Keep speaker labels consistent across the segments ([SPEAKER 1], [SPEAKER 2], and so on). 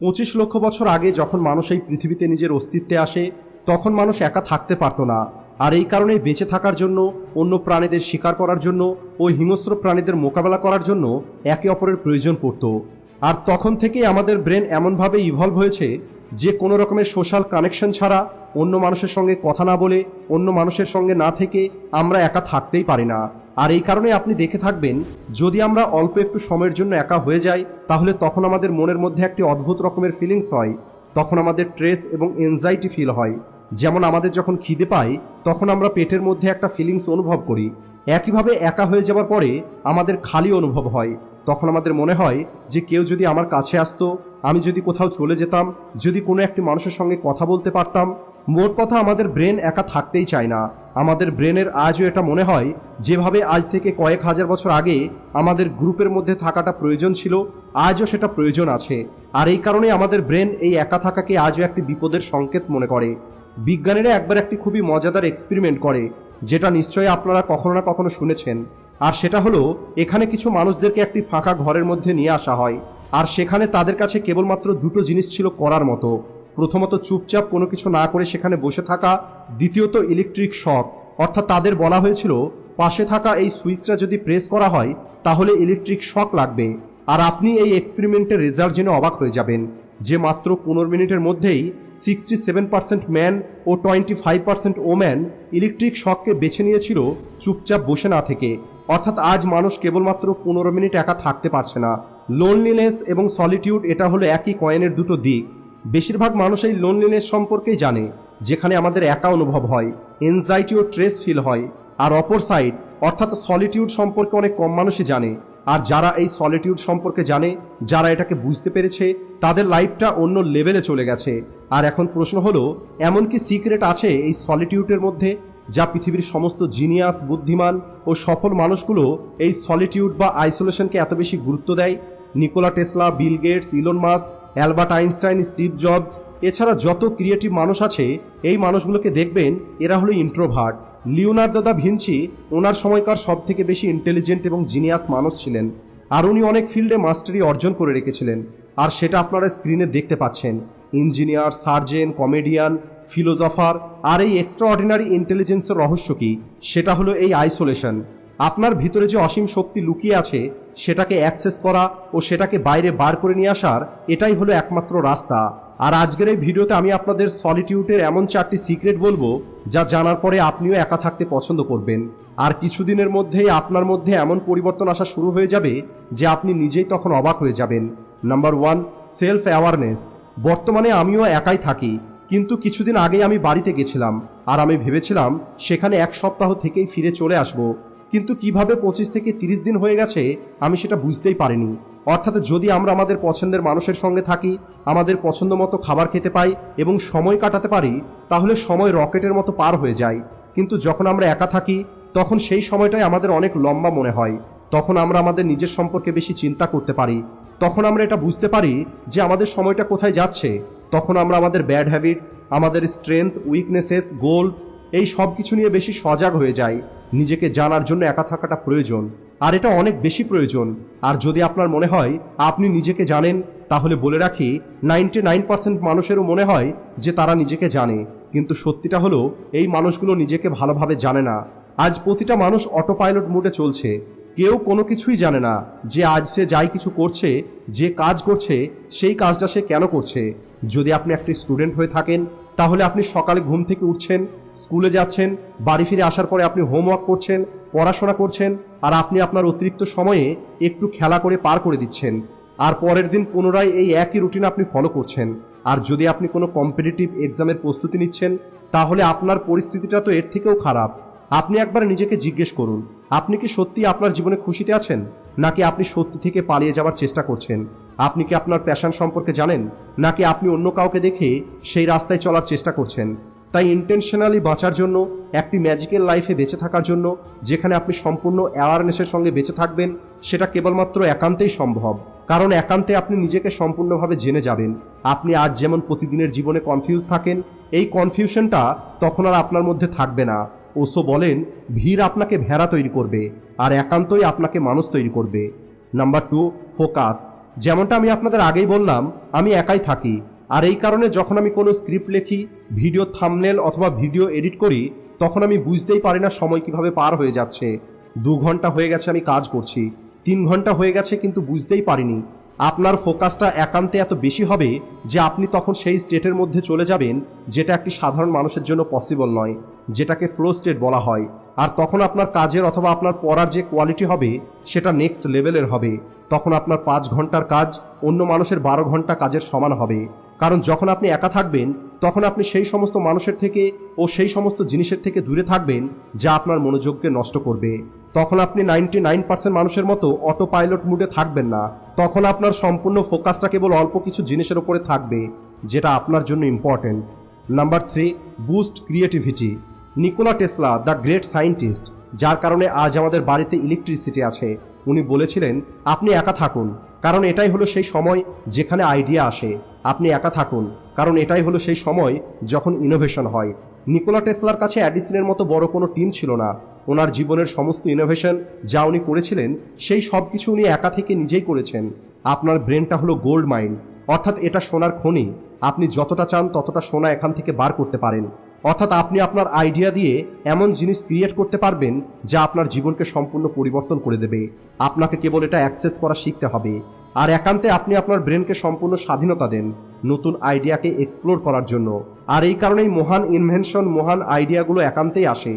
[SPEAKER 1] পঁচিশ লক্ষ বছর আগে যখন মানুষ এই পৃথিবীতে নিজের অস্তিত্বে আসে, তখন মানুষ একা থাকতে পারতো না। আর এই কারণেই বেঁচে থাকার জন্য, অন্য প্রাণীদের শিকার করার জন্য ও হিংস্র প্রাণীদের মোকাবেলা করার জন্য একে অপরের প্রয়োজন পড়ত। আর তখন থেকেই আমাদের ব্রেন এমনভাবে ইভলভ হয়েছে যে কোনো রকমের সোশ্যাল কানেকশন ছাড়া অন্য মানুষের সঙ্গে কথা না বলে, অন্য মানুষের সঙ্গে না থেকে আমরা একা থাকতেই পারি না। আর এই কারণে আপনি দেখে থাকবেন, যদি আমরা অল্প একটু সময়ের জন্য একা হয়ে যাই, তাহলে তখন আমাদের মনের মধ্যে একটি অদ্ভুত রকমের ফিলিংস হয়, তখন আমাদের ট্রেস এবং এনজাইটি ফিল হয়। যেমন আমাদের যখন খিদে পাই তখন আমরা পেটের মধ্যে একটা ফিলিংস অনুভব করি। একইভাবে একা হয়ে যাওয়ার পরে আমাদের খালি অনুভব হয়। তখন আমাদের মনে হয় যে কেউ যদি আমার কাছে আসতো, আমি যদি কোথাও চলে যেতাম, যদি কোনো একটি মানুষের সঙ্গে কথা বলতে পারতাম মোট কথা আমাদের ব্রেন একা থাকতেই চায় না। আমাদের ব্রেনের আজও এটা মনে হয়, যেভাবে আজ থেকে কয়েক হাজার বছর আগে আমাদের গ্রুপের মধ্যে থাকাটা প্রয়োজন ছিল, আজও সেটা প্রয়োজন আছে। আর এই কারণে আমাদের ব্রেন এই একা থাকাকে আজও একটি বিপদের সংকেত মনে করে। বিজ্ঞানীরা একবার একটি খুবই মজাদার এক্সপেরিমেন্ট করে, যেটা নিশ্চয়ই আপনারা কখনো না কখনো শুনেছেন। আর সেটা হলো, এখানে কিছু মানুষদেরকে একটি ফাঁকা ঘরের মধ্যে নিয়ে আসা হয়। আর সেখানে তাদের কাছে কেবলমাত্র দুটো জিনিস ছিল করার মতো। প্রথমত চুপচাপ কোনো কিছু না করে সেখানে বসে থাকা, দ্বিতীয়ত ইলেকট্রিক শক। অর্থাৎ তাদের বলা হয়েছিল, পাশে থাকা এই সুইচটা যদি প্রেস করা হয়, তাহলে ইলেকট্রিক শক লাগবে। আর আপনি এই এক্সপেরিমেন্টের রেজাল্ট জেনে অবাক হয়ে যাবেন, যে মাত্র পনেরো মিনিটের মধ্যেই সিক্সটি সেভেন পার্সেন্ট ম্যান ও twenty five percent woman electric শককে বেছে নিয়েছিল চুপচাপ বসে না থেকে। অর্থাৎ আজ মানুষ কেবলমাত্র পনেরো মিনিট একা থাকতে পারছে না। লোনলিনেস এবং সলিটিউড এটা হলো একই কয়েনের দুটো দিক। বেশিরভাগ মানুষ এই লোনলিনেস সম্পর্কেই জানে, যেখানে আমাদের একা অনুভব হয় এনজাইটি ও ট্রেস ফিল হয়, আর অপর সাইড অর্থাৎ সলিটিউড সম্পর্কে অনেক কম মানুষই জানে, আর যারা এই সলিটিউড সম্পর্কে জানে, যারা এটাকে বুঝতে পেরেছে, তাদের লাইফটা অন্য লেভেলে চলে গেছে। আর এখন প্রশ্ন হলো, এমন কি সিক্রেট আছে এই সলিটিউডের মধ্যে, যা পৃথিবীর সমস্ত জিনিয়াস বুদ্ধিমান ও সফল মানুষগুলো এই সলিটিউড বা আইসোলেশনকে এত বেশি গুরুত্ব দেয়? Nikola Tesla, Bill Gates, Elon Musk Albert Einstein, Steve Jobs, এছাড়া যত ক্রিয়েটিভ মানুষ আছে, এই মানুষগুলোকে দেখবেন এরা হলো ইন্ট্রোভার্ট লিওনার্দো দা ভিঞ্চি ওনার সময়কার সব থেকে বেশি ইন্টেলিজেন্ট এবং জিনিয়াস মানুষ ছিলেন। আর উনি অনেক ফিল্ডে মাস্টারি অর্জন করে রেখেছিলেন। আর সেটা আপনারা স্ক্রিনে দেখতে পাচ্ছেন। ইঞ্জিনিয়ার সার্জেন কমেডিয়ান ফিলোজফার আর এই এক্সট্রা অর্ডিনারি ইন্টেলিজেন্সের রহস্য কি? সেটা হলো এই আইসোলেশন আপনার ভিতরে যে অসীম শক্তি লুকিয়ে আছে সেটাকে অ্যাক্সেস করা ও সেটাকে বাইরে বার করে নিয়ে আসার এটাই হলো একমাত্র রাস্তা। আর আজকের এই ভিডিওতে আমি আপনাদের সলিটিউডের এমন চারটি সিক্রেট বলব যা জানার পরে আপনিও একা থাকতে পছন্দ করবেন। আর কিছুদিনের মধ্যেই আপনার মধ্যে এমন পরিবর্তন আসা শুরু হয়ে যাবে যে আপনি নিজেই তখন অবাক হয়ে যাবেন। নাম্বার ওয়ান সেলফ অ্যাওয়ারনেস বর্তমানে আমিও একাই থাকি, কিন্তু কিছুদিন আগেই আমি বাড়িতে গেছিলাম। আর আমি ভেবেছিলাম সেখানে এক সপ্তাহ থেকেই ফিরে চলে আসব। কিন্তু কীভাবে পঁচিশ থেকে তিরিশ দিন হয়ে গেছে, আমি সেটা বুঝতেই পারিনি। অর্থাৎ যদি আমরা আমাদের পছন্দের মানুষের সঙ্গে থাকি, আমাদের পছন্দ মতো খাবার খেতে পাই এবং সময় কাটাতে পারি, তাহলে সময় রকেটের মতো পার হয়ে যায়। কিন্তু যখন আমরা একা থাকি, তখন সেই সময়টাই আমাদের অনেক লম্বা মনে হয়। তখন আমরা আমাদের নিজের সম্পর্কে বেশি চিন্তা করতে পারি। তখন আমরা এটা বুঝতে পারি যে আমাদের সময়টা কোথায় যাচ্ছে। তখন আমরা আমাদের ব্যাড হ্যাবিটস আমাদের স্ট্রেংথ উইকনেসেস গোলস এই সব কিছু নিয়ে বেশি সজাগ হয়ে যাই। নিজেকে জানার জন্য একা থাকাটা প্রয়োজন, আর এটা অনেক বেশি প্রয়োজন। আর যদি আপনার মনে হয় আপনি নিজেকে জানেন, তাহলে বলে রাখি নাইনটি নাইন পার্সেন্ট মানুষেরও মনে হয় যে তারা নিজেকে জানে। কিন্তু সত্যিটা হলো, এই মানুষগুলো নিজেকে ভালোভাবে জানে না। আজ প্রতিটা মানুষ অটো পাইলট মোডে চলছে। কেউ কোনো কিছুই জানে না যে আজ সে যাই কিছু করছে, যে কাজ করছে, সেই কাজটা সে কেন করছে। যদি আপনি একটি স্টুডেন্ট হয়ে থাকেন তাহলে আপনি সকালে ঘুম থেকে উঠছেন, স্কুলে যাচ্ছেন, বাড়ি ফিরে আসার পরে আপনি হোমওয়ার্ক করছেন, পড়াশোনা করছেন, আর আপনি আপনার অতিরিক্ত সময়ে একটু খেলা করে পার করে দিচ্ছেন। আর পরের দিন পুনরায় এই একই রুটিন আপনি ফলো করছেন। আর যদি আপনি কোনো কম্পিটিটিভ এক্সামের প্রস্তুতি নিচ্ছেন, তাহলে আপনার পরিস্থিতিটা তো এর থেকেও খারাপ। আপনি একবার নিজেকে জিজ্ঞেস করুন, আপনি কি সত্যি আপনার জীবনে খুশিতে আছেন? নাকি আপনি সত্যি থেকে পালিয়ে যাওয়ার চেষ্টা করছেন? আপনি কি আপনার প্যাশন সম্পর্কে জানেন? নাকি আপনি অন্য কাউকে দেখে সেই রাস্তায় চলার চেষ্টা করছেন? তাই ইন্টেনশনালি বাঁচার জন্য, একটি ম্যাজিক্যাল লাইফে বেঁচে থাকার জন্য, যেখানে আপনি সম্পূর্ণ অ্যাওয়ারনেসের সঙ্গে বেঁচে থাকবেন, সেটা কেবলমাত্র একান্তেই সম্ভব। কারণ একান্তে আপনি নিজেকে সম্পূর্ণভাবে জেনে যাবেন। আপনি আজ যেমন প্রতিদিনের জীবনে কনফিউজ থাকেন, এই কনফিউশনটা তখন আর আপনার মধ্যে থাকবে না। ওসো বলেন, ভিড় আপনাকে ভেড়া তৈরি করবে, আর একান্তই আপনাকে মানুষ তৈরি করবে। নাম্বার টু ফোকাস যেমনটা আমি আপনাদের আগেই বললাম, আমি একাই থাকি। আর এই কারণে যখন আমি কোনো স্ক্রিপ্ট লেখি, ভিডিও থামনেল অথবা ভিডিও এডিট করি, তখন আমি বুঝতেই পারি না সময় কীভাবে পার হয়ে যাচ্ছে। দু ঘণ্টা হয়ে গেছে আমি কাজ করছি। তিন ঘণ্টা হয়ে গেছে কিন্তু বুঝতেই পারিনি। আপনার ফোকাসটা একান্তে এত বেশি হবে যে আপনি তখন সেই স্টেটের মধ্যে চলে যাবেন যেটা একটি সাধারণ মানুষের জন্য পসিবল নয়, যেটাকে ফ্লো স্টেট বলা হয়। আর তখন আপনার কাজের অথবা আপনার পড়ার যে কোয়ালিটি হবে, সেটা নেক্সট লেভেলের হবে। তখন আপনার পাঁচ ঘণ্টার কাজ অন্য মানুষের বারো ঘণ্টা কাজের সমান হবে। কারণ যখন আপনি একা থাকবেন, তখন আপনি সেই সমস্ত মানুষের থেকে ও সেই সমস্ত জিনিসের থেকে দূরে থাকবেন যা আপনার মনোযোগকে নষ্ট করবে। তখন আপনি নাইনটি নাইন পার্সেন্ট মানুষের মতো অটো পাইলট মুডে থাকবেন না। তখন আপনার সম্পূর্ণ ফোকাসটা কেবল অল্প কিছু জিনিসের উপরে থাকবে, যেটা আপনার জন্য important number three boost creativity Nikola Tesla the great scientist যার কারণে আজ আমাদের বাড়িতে ইলেকট্রিসিটি আছে, উনি বলেছিলেন, আপনি একা থাকুন। কারণ এটাই হলো সেই সময় যেখানে আইডিয়া আসে। আপনি একা থাকুন, কারণ এটাই হলো সেই সময় যখন ইনোভেশন হয়। নিকোলা টেসলার কাছে অ্যাডিসনের মতো বড় কোনো টিম ছিল না। ওনার জীবনের সমস্ত ইনোভেশন যা উনি করেছিলেন, সেই সব কিছু উনি একা থেকে নিজেই করেছেন। আপনার ব্রেনটা হলো গোল্ড মাইন অর্থাৎ এটা সোনার খনি। আপনি যতটা চান ততটা সোনা এখান থেকে বার করতে পারেন। অর্থাৎ আপনি আপনার আইডিয়া দিয়ে এমন জিনিস ক্রিয়েট করতে পারবেন যা আপনার জীবনকে সম্পূর্ণ পরিবর্তন করে দেবে। আপনাকে কেবল এটা অ্যাক্সেস করা শিখতে হবে। আর একান্তে আপনি আপনার ব্রেনকে সম্পূর্ণ স্বাধীনতা দেন নতুন আইডিয়াকে এক্সপ্লোর করার জন্য। আর এই কারণেই মহান ইনভেনশন মহান আইডিয়াগুলো একান্তেই আসে।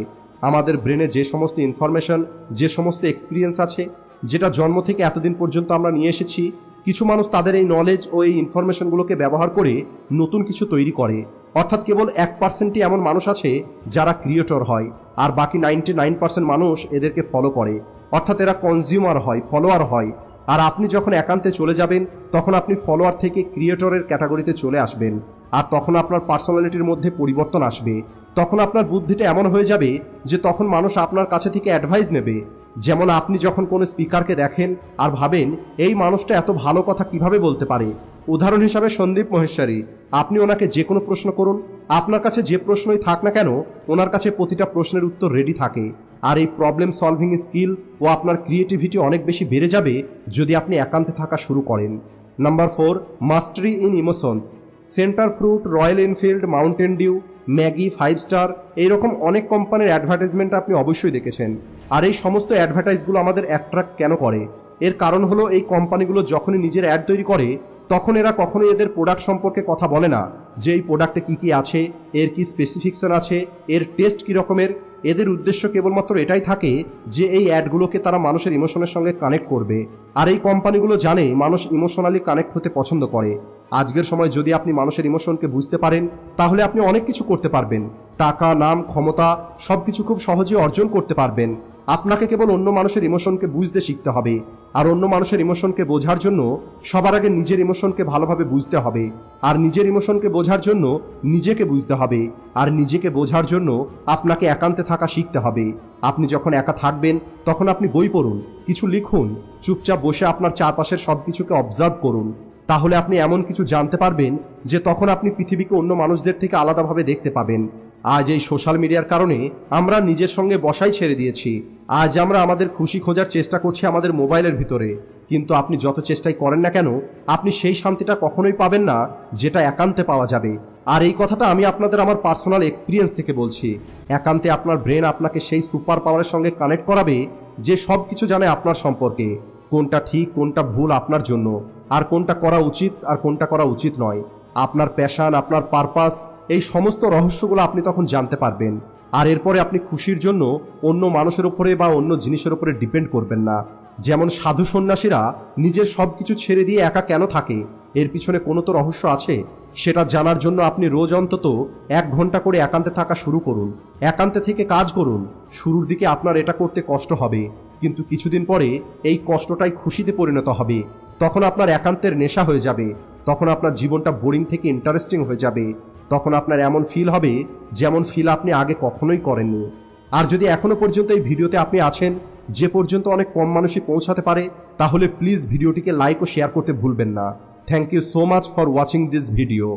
[SPEAKER 1] আমাদের ব্রেনে যে সমস্ত ইনফরমেশন যে সমস্ত এক্সপিরিয়েন্স আছে, যেটা জন্ম থেকে এতদিন পর্যন্ত আমরা নিয়ে এসেছি কিছু মানুষ তাদের এই নলেজ ও এই ইনফরমেশনগুলোকে ব্যবহার করে নতুন কিছু তৈরি করে। অর্থাৎ কেবল এক পার্সেন্টই এমন মানুষ আছে যারা ক্রিয়েটর হয়, আর বাকি নাইনটি নাইন পার্সেন্ট মানুষ এদেরকে ফলো করে। অর্থাৎ এরা কনজিউমার হয় ফলোয়ার হয়। আর আপনি যখন একান্তে চলে যাবেন, তখন আপনি ফলোয়ার থেকে ক্রিয়েটরের ক্যাটাগরিতে চলে আসবেন। আর তখন আপনার পার্সোনালিটির মধ্যে পরিবর্তন আসবে। তখন আপনার বুদ্ধিটা এমন হয়ে যাবে যে তখন মানুষ আপনার কাছে থেকে অ্যাডভাইস নেবে। যেমন আপনি যখন কোনো স্পিকারকে দেখেন আর ভাবেন, এই মানুষটা এত ভালো কথা কীভাবে বলতে পারে? উদাহরণ হিসাবে সন্দীপ মহেশ্বরী, আপনি ওনাকে যে কোনো প্রশ্ন করুন। আপনার কাছে যে প্রশ্নই থাক না কেন, ওনার কাছে প্রতিটা প্রশ্নের উত্তর রেডি থাকে। আর এই প্রবলেম সলভিং স্কিল ও আপনার ক্রিয়েটিভিটি অনেক বেশি বেড়ে যাবে যদি আপনি একান্তে থাকা শুরু করেন। Number four mastery in emotions Center Fruit Royal Enfield Mountain Dew Maggi Five Star এইরকম অনেক কোম্পানির অ্যাডভার্টাইজমেন্ট আপনি অবশ্যই দেখেছেন। আর এই সমস্ত অ্যাডভার্টাইজগুলো আমাদের অ্যাট্রাক্ট কেন করে? এর কারণ হলো এই কোম্পানিগুলো যখনই নিজের অ্যাড তৈরি করে, তখন এরা কখনোই এদের প্রোডাক্ট সম্পর্কে কথা বলে না যে এই প্রোডাক্টে কী কী আছে, এর কি স্পেসিফিকশন আছে, এর টেস্ট কী রকমের এদের উদ্দেশ্য কেবলমাত্র এটাই থাকে যে এই অ্যাডগুলোকে তারা মানুষের ইমোশনের সঙ্গে কানেক্ট করবে। আর এই কোম্পানিগুলো জানে মানুষ ইমোশনালি কানেক্ট হতে পছন্দ করে। আজকের সময় যদি আপনি মানুষের ইমোশনকে বুঝতে পারেন, তাহলে আপনি অনেক কিছু করতে পারবেন। টাকা, নাম, ক্ষমতা সব কিছু খুব সহজে অর্জন করতে পারবেন। আপনাকে কেবল অন্য মানুষের ইমোশনকে বুঝতে শিখতে হবে। আর অন্য মানুষের ইমোশনকে বোঝার জন্য সবার আগে নিজের ইমোশনকে ভালোভাবে বুঝতে হবে। আর নিজের ইমোশনকে বোঝার জন্য নিজেকে বুঝতে হবে। আর নিজেকে বোঝার জন্য আপনাকে একান্তে থাকা শিখতে হবে। আপনি যখন একা থাকবেন, তখন আপনি বই পড়ুন, কিছু লিখুন, চুপচাপ বসে আপনার চারপাশের সব কিছুকে অবজার্ভ করুন। তাহলে আপনি এমন কিছু জানতে পারবেন যে তখন আপনি পৃথিবীকে অন্য মানুষদের থেকে আলাদাভাবে দেখতে পাবেন। আজ এই সোশ্যাল মিডিয়ার কারণে আমরা নিজের সঙ্গে বসাই ছেড়ে দিয়েছি। আজ আমরা আমাদের খুশি খোঁজার চেষ্টা করছি আমাদের মোবাইলের ভিতরে। কিন্তু আপনি যত চেষ্টাই করেন না কেন, আপনি সেই শান্তিটা কখনোই পাবেন না, যেটা একান্তে পাওয়া যাবে। আর এই কথাটা আমি আপনাদের আমার পার্সোনাল এক্সপিরিয়েন্স থেকে বলছি। একান্তে আপনার ব্রেন আপনাকে সেই সুপার পাওয়ারের সঙ্গে কানেক্ট করাবে, যে সব কিছু জানে আপনার সম্পর্কে। কোনটা ঠিক, কোনটা ভুল আপনার জন্য। আর কোনটা করা উচিত আর কোনটা করা উচিত নয়। আপনার প্যাশান আপনার পারপাস এই সমস্ত রহস্যগুলো আপনি তখন জানতে পারবেন। আর এরপরে আপনি খুশির জন্য অন্য মানুষের উপরে বা অন্য জিনিসের উপরে ডিপেন্ড করবেন না। যেমন সাধু সন্ন্যাসীরা নিজের সব কিছু ছেড়ে দিয়ে একা কেন থাকে? এর পিছনে কোনো তো রহস্য আছে? সেটা জানার জন্য আপনি রোজ অন্তত এক ঘণ্টা করে একান্তে থাকা শুরু করুন। একান্তে থেকে কাজ করুন। শুরুর দিকে আপনার এটা করতে কষ্ট হবে। কিন্তু কিছুদিন পরে এই কষ্টটাই খুশিতে পরিণত হবে। তখন আপনার একান্তের নেশা হয়ে যাবে। তখন আপনার জীবনটা বোরিং থেকে ইন্টারেস্টিং হয়ে যাবে। তখন আপনার এমন ফিল হবে যেমন ফিল আপনি আগে কখনোই করেননি। আর যদি এখনও পর্যন্ত এই ভিডিওতে আপনি আছেন, যে পর্যন্ত অনেক কম মানুষই পৌঁছাতে পারে, তাহলে প্লিজ ভিডিওটিকে লাইক ও শেয়ার করতে ভুলবেন না। Thank you so much for watching this video